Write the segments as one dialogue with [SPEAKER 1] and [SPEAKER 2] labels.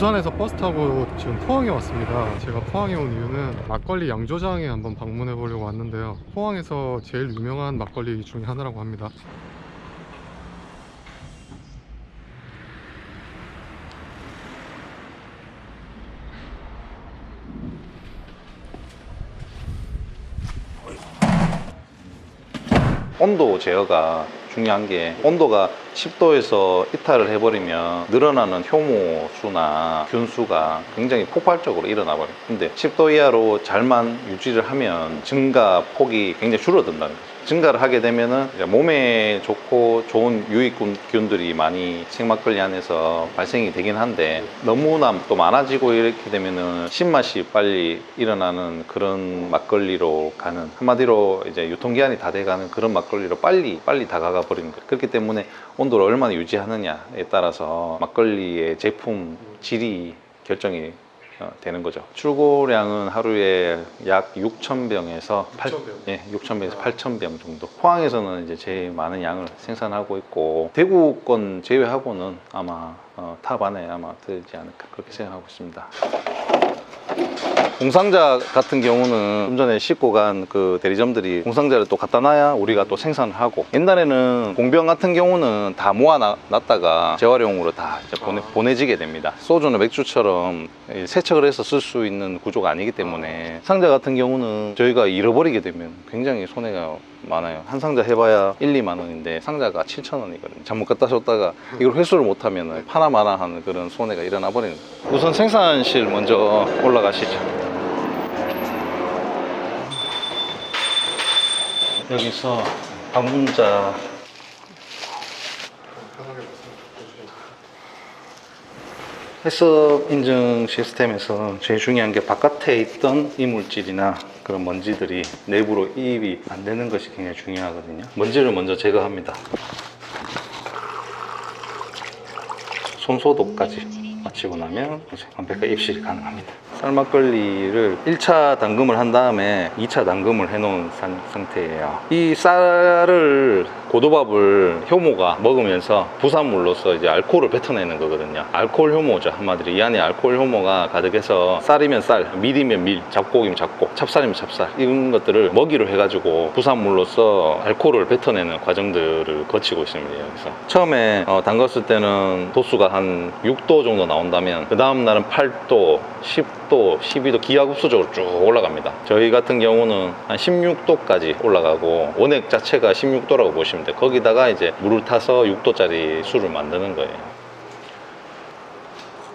[SPEAKER 1] 부산에서 버스 타고 지금 포항에 왔습니다. 제가 포항에 온 이유는 막걸리 양조장에 한번 방문해 보려고 왔는데요. 포항에서 제일 유명한 막걸리 중에 하나라고 합니다.
[SPEAKER 2] 온도 제어가 중요한 게 온도가 10도에서 이탈을 해버리면 늘어나는 효모 수나 균 수가 굉장히 폭발적으로 일어나 버려요. 근데 10도 이하로 잘만 유지를 하면 증가 폭이 굉장히 줄어든다는 거죠. 증가를 하게 되면은 몸에 좋고 좋은 유익균들이 많이 생막걸리 안에서 발생이 되긴 한데 너무나 또 많아지고 이렇게 되면은 신맛이 빨리 일어나는 그런 막걸리로 가는 한마디로 이제 유통기한이 다 돼가는 그런 막걸리로 빨리 빨리 다가가 버리는 거예요. 그렇기 때문에 온도를 얼마나 유지하느냐에 따라서 막걸리의 제품 질이 결정이 어, 되는 거죠. 출고량은 하루에 약 6,000병에서 8,
[SPEAKER 1] 6,000병?
[SPEAKER 2] 예, 6,000병에서 8,000병 정도. 포항에서는 이제 제일 많은 양을 생산하고 있고 대구권 제외하고는 아마 어, 탑 안에 아마 들지 않을까 그렇게 생각하고 있습니다. 공상자 같은 경우는 좀 전에 싣고 간 그 대리점들이 공상자를 또 갖다 놔야 우리가 또 생산을 하고 옛날에는 공병 같은 경우는 다 모아 놔- 놨다가 재활용으로 다 이제 보내, 보내지게 됩니다. 소주나 맥주처럼 이 세척을 해서 쓸 수 있는 구조가 아니기 때문에 상자 같은 경우는 저희가 잃어버리게 되면 굉장히 손해가 많아요. 한 상자 해봐야 1, 2만 원인데 상자가 7천 원이거든요. 잘못 갖다 줬다가 이걸 회수를 못하면 파나마나 하는 그런 손해가 일어나 버리는 거예요. 우선 생산실 먼저 올라가시죠. 여기서 방문자 해썹 인증 시스템에서 제일 중요한 게 바깥에 있던 이물질이나 그런 먼지들이 내부로 이입이 안 되는 것이 굉장히 중요하거든요. 먼지를 먼저 제거합니다. 손 소독까지 마치고 나면 이제 완벽하게 입실이 가능합니다. 쌀막걸리를 1차 담금을 한 다음에 2차 담금을 해놓은 산- 상태예요. 이 쌀을 고도밥을 효모가 먹으면서 부산물로서 이제 알코올을 뱉어내는 거거든요. 알코올 효모죠 한마디로 이 안에 알코올 효모가 가득해서 쌀이면 쌀, 밀이면 밀, 잡곡이면 잡곡, 찹쌀이면 찹쌀 이런 것들을 먹이로 해가지고 부산물로서 알코올을 뱉어내는 과정들을 거치고 있습니다. 여기서 처음에 어, 담갔을 때는 도수가 한 6도 정도 나온다면 그 다음 날은 8도, 10도, 12도 기하급수적으로 쭉 올라갑니다. 저희 같은 경우는 한 16도까지 올라가고 원액 자체가 16도라고 보시면 돼요. 거기다가 이제 물을 타서 6도짜리 술을 만드는 거예요.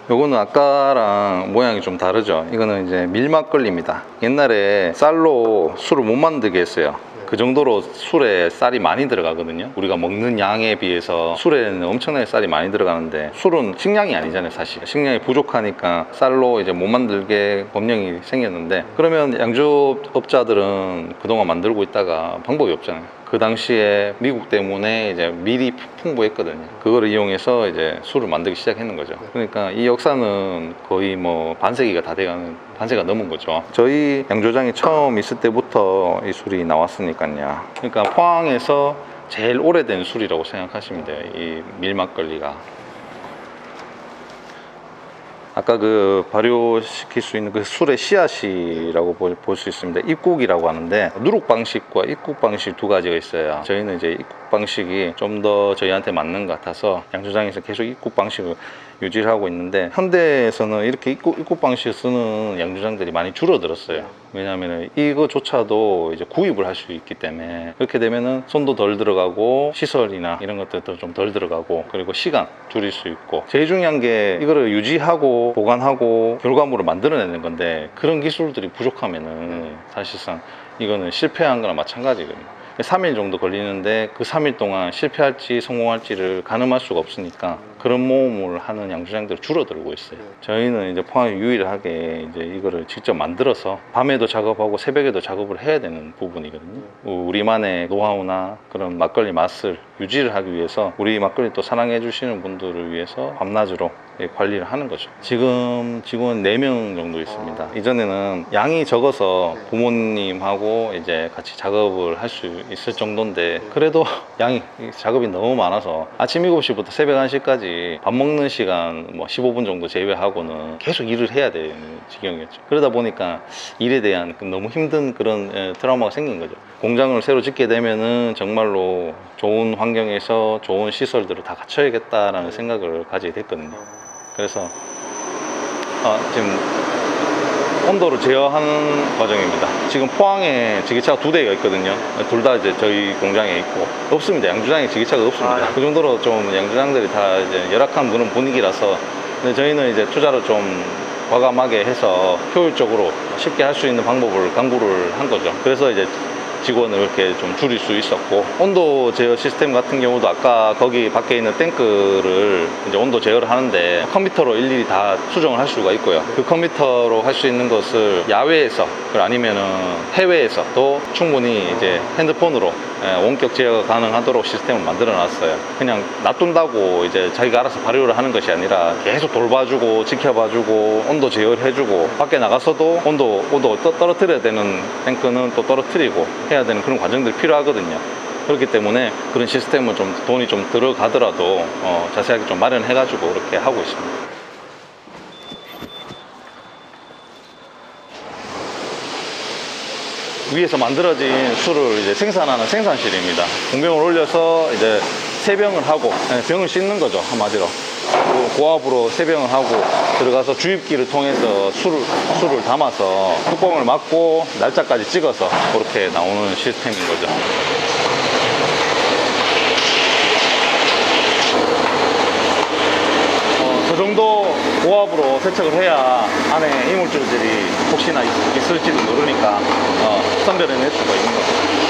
[SPEAKER 2] 요거는 아까랑 모양이 좀 다르죠. 이거는 이제 밀막걸리입니다. 옛날에 쌀로 술을 못 만들게 했어요. 그 정도로 술에 쌀이 많이 들어가거든요. 우리가 먹는 양에 비해서 술에는 엄청나게 쌀이 많이 들어가는데 술은 식량이 아니잖아요, 사실. 식량이 부족하니까 쌀로 이제 못 만들게 법령이 생겼는데 그러면 양조업자들은 그동안 만들고 있다가 방법이 없잖아요. 그 당시에 미국 때문에 이제 밀이 풍부했거든요. 그거를 이용해서 이제 술을 만들기 시작했는 거죠. 그러니까 이 역사는 거의 뭐 반세기가 다 돼가는 반세가 넘은 거죠. 저희 양조장이 처음 있을 때부터 이 술이 나왔으니까 요. 그러니까 포항에서 제일 오래된 술이라고 생각하시면 돼요. 이 밀막걸리가. 아까 그 발효시킬 수 있는 그 술의 씨앗이라고 볼 수 있습니다. 입국이라고 하는데 누룩 방식과 입국 방식 두 가지가 있어요. 저희는 이제 입국 방식이 좀 더 저희한테 맞는 것 같아서 양조장에서 계속 입국 방식을 유지를 하고 있는데 현대에서는 이렇게 입국, 입국 방식을 쓰는 양조장들이 많이 줄어들었어요. 왜냐하면 이거조차도 이제 구입을 할 수 있기 때문에 그렇게 되면은 손도 덜 들어가고 시설이나 이런 것들도 좀 덜 들어가고 그리고 시간 줄일 수 있고 제일 중요한 게 이거를 유지하고 보관하고 결과물을 만들어내는 건데 그런 기술들이 부족하면은 사실상 이거는 실패한 거나 마찬가지거든요. 3일 정도 걸리는데 그 3일 동안 실패할지 성공할지를 가늠할 수가 없으니까 그런 모험을 하는 양조장들이 줄어들고 있어요. 저희는 이제 포항에 유일하게 이제 이거를 직접 만들어서 밤에도 작업하고 새벽에도 작업을 해야 되는 부분이거든요. 우리만의 노하우나 그런 막걸리 맛을 유지를 하기 위해서 우리 막걸리 또 사랑해 주시는 분들을 위해서 밤낮으로 예, 관리를 하는 거죠. 지금 직원 4명 정도 있습니다. 이전에는 양이 적어서 부모님하고 이제 같이 작업을 할 수 있을 정도인데 그래도 양이 작업이 너무 많아서 아침 7시부터 새벽 1시까지 밥 먹는 시간 뭐 15분 정도 제외하고는 계속 일을 해야 되는 지경이었죠. 그러다 보니까 일에 대한 그 너무 힘든 그런 예, 트라우마가 생긴 거죠. 공장을 새로 짓게 되면은 정말로 좋은 환경에서 좋은 시설들을 다 갖춰야겠다라는 생각을 가지게 됐거든요. 그래서 아, 지금 온도를 제어하는 과정입니다. 지금 포항에 지게차가 두 대가 있거든요. 둘 다 이제 저희 공장에 있고 없습니다. 양주장에 지게차가 없습니다. 그 정도로 좀 양주장들이 다 이제 열악한 그런 분위기라서 근데 저희는 이제 투자를 좀 과감하게 해서 효율적으로 쉽게 할 수 있는 방법을 강구를 한 거죠. 그래서 이제 직원을 이렇게 좀 줄일 수 있었고 온도 제어 시스템 같은 경우도 아까 거기 밖에 있는 탱크를 이제 온도 제어를 하는데 컴퓨터로 일일이 다 수정을 할 수가 있고요. 그 컴퓨터로 할 수 있는 것을 야외에서 아니면은 해외에서도 충분히 이제 핸드폰으로 예, 원격 제어가 가능하도록 시스템을 만들어 놨어요. 그냥 놔둔다고 이제 자기가 알아서 발효를 하는 것이 아니라 계속 돌봐주고 지켜봐주고 온도 제어를 해주고 밖에 나가서도 온도 온도 떠- 떨어뜨려야 되는 탱크는 또 떨어뜨리고 해야 되는 그런 과정들이 필요하거든요. 그렇기 때문에 그런 시스템을 좀 돈이 좀 들어가더라도 어, 자세하게 좀 마련해가지고 그렇게 하고 있습니다. 위에서 만들어진 술을 이제 생산하는 생산실입니다. 공병을 올려서 이제 세병을 하고 예, 병을 씻는 거죠 한마디로. 그 고압으로 세병을 하고 들어가서 주입기를 통해서 술을, 술을 담아서 뚜껑을 막고 날짜까지 찍어서 그렇게 나오는 시스템인 거죠. 어, 저 정도 고압으로 세척을 해야 안에 이물질들이 혹시나 있- 있을지도 모르니까 어, 선별해낼 수가 있는 거죠.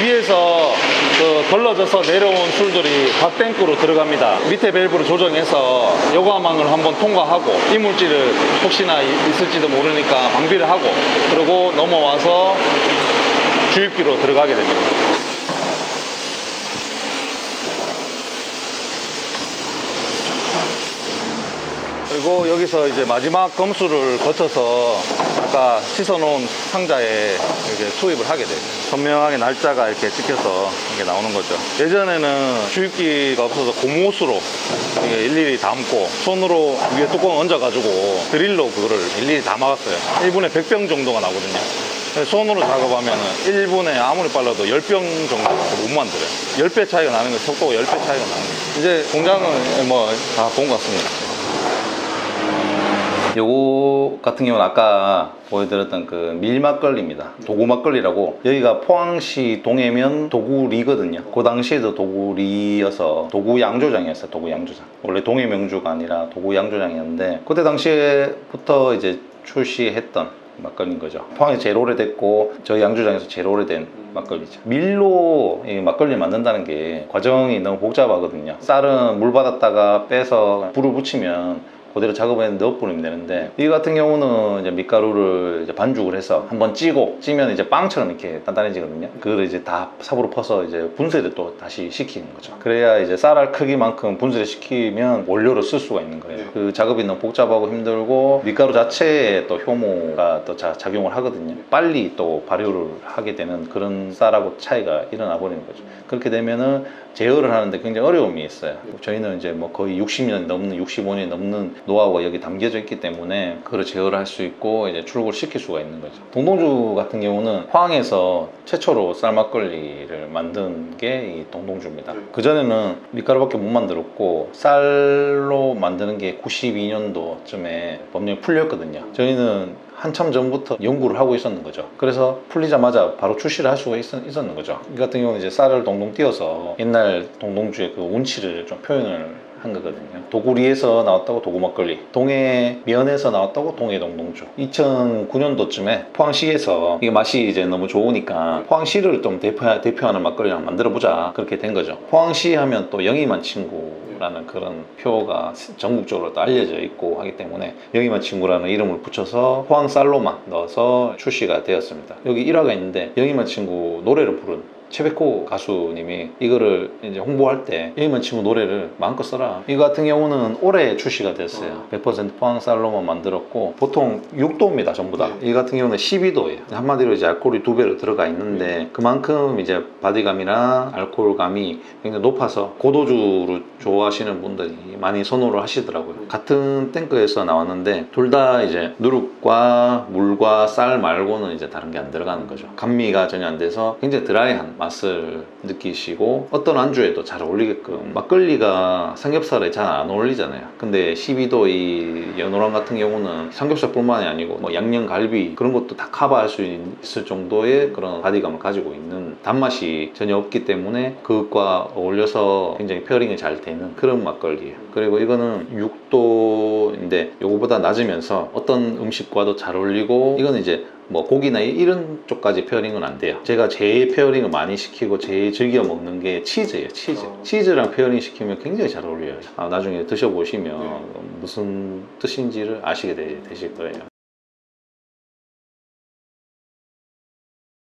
[SPEAKER 2] 위에서 그 걸러져서 내려온 술들이 갓탱크로 들어갑니다. 밑에 밸브를 조정해서 여과망을 한번 통과하고 이물질을 혹시나 이- 있을지도 모르니까 방비를 하고 그리고 넘어와서 주입기로 들어가게 됩니다. 그리고 여기서 이제 마지막 검수를 거쳐서 아까 씻어놓은 상자에 이렇게 투입을 하게 돼요. 선명하게 날짜가 이렇게 찍혀서 이게 나오는 거죠. 예전에는 주입기가 없어서 고무호스로 이게 일일이 담고 손으로 위에 뚜껑 얹어가지고 드릴로 그거를 일일이 다 막았어요. 1분에 100병 정도가 나거든요. 손으로 작업하면 1분에 아무리 빨라도 10병 정도 못 만들어요. 10배 차이가 나는 거예요. 속도가 10배 차이가 나는 거예요. 이제 공장은 뭐 다 본 것 같습니다. 요거 같은 경우는 아까 보여드렸던 그 밀막걸리입니다. 도구 막걸리라고 여기가 포항시 동해면 도구리거든요. 그 당시에도 도구리여서 도구 양조장이었어요. 도구 양조장. 원래 동해 명주가 아니라 도구 양조장이었는데 그때 당시에부터 이제 출시했던 막걸리인 거죠. 포항이 제일 오래됐고 저희 양조장에서 제일 오래된 막걸리죠. 밀로 이 막걸리 만든다는 게 과정이 너무 복잡하거든요. 쌀은 물 받았다가 빼서 불을 붙이면 그대로 작업에 넣어버리면 되는데 이 같은 경우는 이제 밀가루를 이제 반죽을 해서 한번 찌고 찌면 이제 빵처럼 이렇게 단단해지거든요. 그걸 이제 다 삽으로 퍼서 이제 분쇄를 또 다시 시키는 거죠. 그래야 이제 쌀알 크기만큼 분쇄를 시키면 원료로 쓸 수가 있는 거예요. 그 작업이 너무 복잡하고 힘들고 밀가루 자체에 또 효모가 또 자- 작용을 하거든요. 빨리 또 발효를 하게 되는 그런 쌀하고 차이가 일어나 버리는 거죠. 그렇게 되면은 제어를 하는데 굉장히 어려움이 있어요. 저희는 이제 뭐 거의 60년 넘는 65년 넘는 노하우가 여기 담겨져 있기 때문에 그걸 제어를 할 수 있고 이제 출고를 시킬 수가 있는 거죠. 동동주 같은 경우는 포항에서 최초로 쌀막걸리를 만든 게 이 동동주입니다. 그 전에는 밀가루밖에 못 만들었고 쌀로 만드는 게 92년도쯤에 법령이 풀렸거든요. 저희는 한참 전부터 연구를 하고 있었는 거죠. 그래서 풀리자마자 바로 출시를 할 수가 있, 었는 거죠. 이 같은 경우는 이제 쌀을 동동 띄어서 옛날 동동주의 그 운치를 좀 표현을 한 거거든요. 도구리에서 나왔다고 도구 막걸리, 동해 면에서 나왔다고 동해 동동주. 2009년도쯤에 포항시에서 이게 맛이 이제 너무 좋으니까 포항시를 좀 대표, 대표하는 막걸리를 한번 만들어 보자 그렇게 된 거죠. 포항시 하면 또 영희만 친구라는 그런 표가 전국적으로 또 알려져 있고 하기 때문에 영희만 친구라는 이름을 붙여서 포항 쌀로만 넣어서 출시가 되었습니다. 여기 일화가 있는데 영희만 친구 노래를 부른 최백호 가수님이 이거를 이제 홍보할 때 여기만 치고 노래를 마음껏 써라. 이거 같은 경우는 올해 출시가 됐어요. 100% 포항 쌀로만 만들었고 보통 6도입니다 전부 다. 이 같은 경우는 12도예요. 한마디로 이제 알코올이 두 배로 들어가 있는데 그만큼 이제 바디감이랑 알코올감이 굉장히 높아서 고도주로 좋아하시는 분들이 많이 선호를 하시더라고요. 같은 탱크에서 나왔는데 둘 다 이제 누룩과 물과 쌀 말고는 이제 다른 게 안 들어가는 거죠. 감미가 전혀 안 돼서 굉장히 드라이한 맛을 느끼시고 어떤 안주에도 잘 어울리게끔 막걸리가 삼겹살에 잘 안 어울리잖아요. 근데 12도 이 연어랑 같은 경우는 삼겹살뿐만이 아니고 뭐 양념 갈비 그런 것도 다 커버할 수 있을 정도의 그런 바디감을 가지고 있는 단맛이 전혀 없기 때문에 그것과 어울려서 굉장히 페어링이 잘 되는 그런 막걸리예요. 그리고 이거는 6도인데 요거보다 낮으면서 어떤 음식과도 잘 어울리고 이거는 이제 뭐 고기나 이런 쪽까지 페어링은 안 돼요. 제가 제일 페어링을 많이 시키고 제일 즐겨 먹는 게 치즈예요. 치즈.
[SPEAKER 1] 어.
[SPEAKER 2] 치즈랑 페어링 시키면 굉장히 잘 어울려요. 아, 나중에 드셔보시면
[SPEAKER 1] 네.
[SPEAKER 2] 무슨 뜻인지를 아시게 되, 실 거예요.